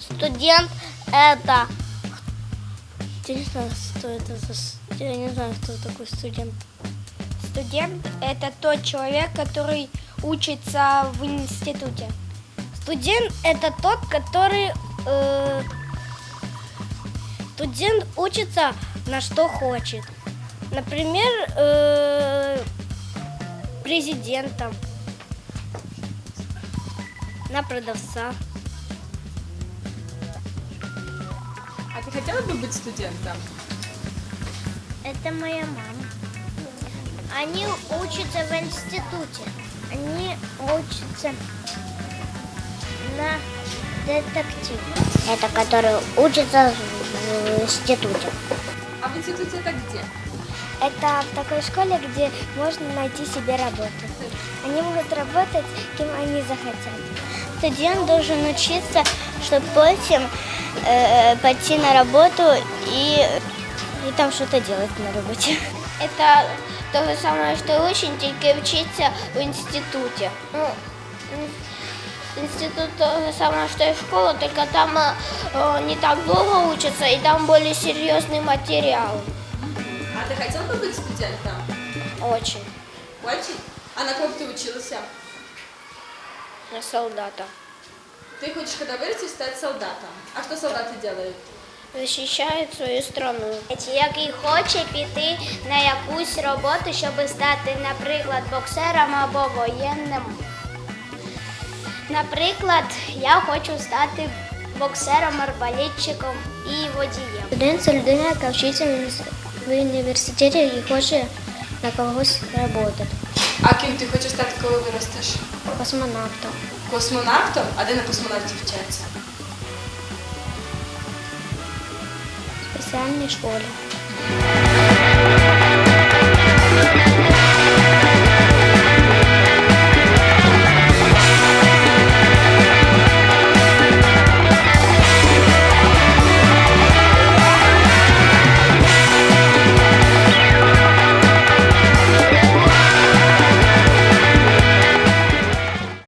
Студент это... Я не знаю, что это за... Я не знаю, кто такой студент. Студент – это тот человек, который учится в институте. Студент это тот, который... э, студент учится на что хочет. Например, э, президентом. На продавца. Ты хотела бы быть студентом? Это моя мама. Они учатся в институте. Они учатся на детектив. Это который учится в институте. А в институте это где? Это в такой школе, где можно найти себе работу. Они могут работать, кем они захотят. Студент должен учиться, чтобы потом э, пойти на работу и, и там что-то делать на работе. Это то же самое, что учень, только учиться в институте. Ну, ин- институт то же самое, что и школа, только там э, э, не так долго учатся, и там более серьезный материал. А ты хотела бы быть студентом? Очень. Очень? А на ком ты учился? На солдата. Ты хочешь, когда вырастешь, стать солдатом. А что солдаты делают? Захищають свою страну. Який хоче піти на якусь роботу, щоб стати, наприклад, боксером або воєнним. Наприклад, я хочу стати боксером, арбалетчиком і водієм. Студент це людина, яка вчиться в універс- в університеті і хоче на когось працювати. А ким ти хочеш стати, коли виростеш? Космонавтом. Космонавтом? А де на космонавтів вчаться? В спеціальній школі.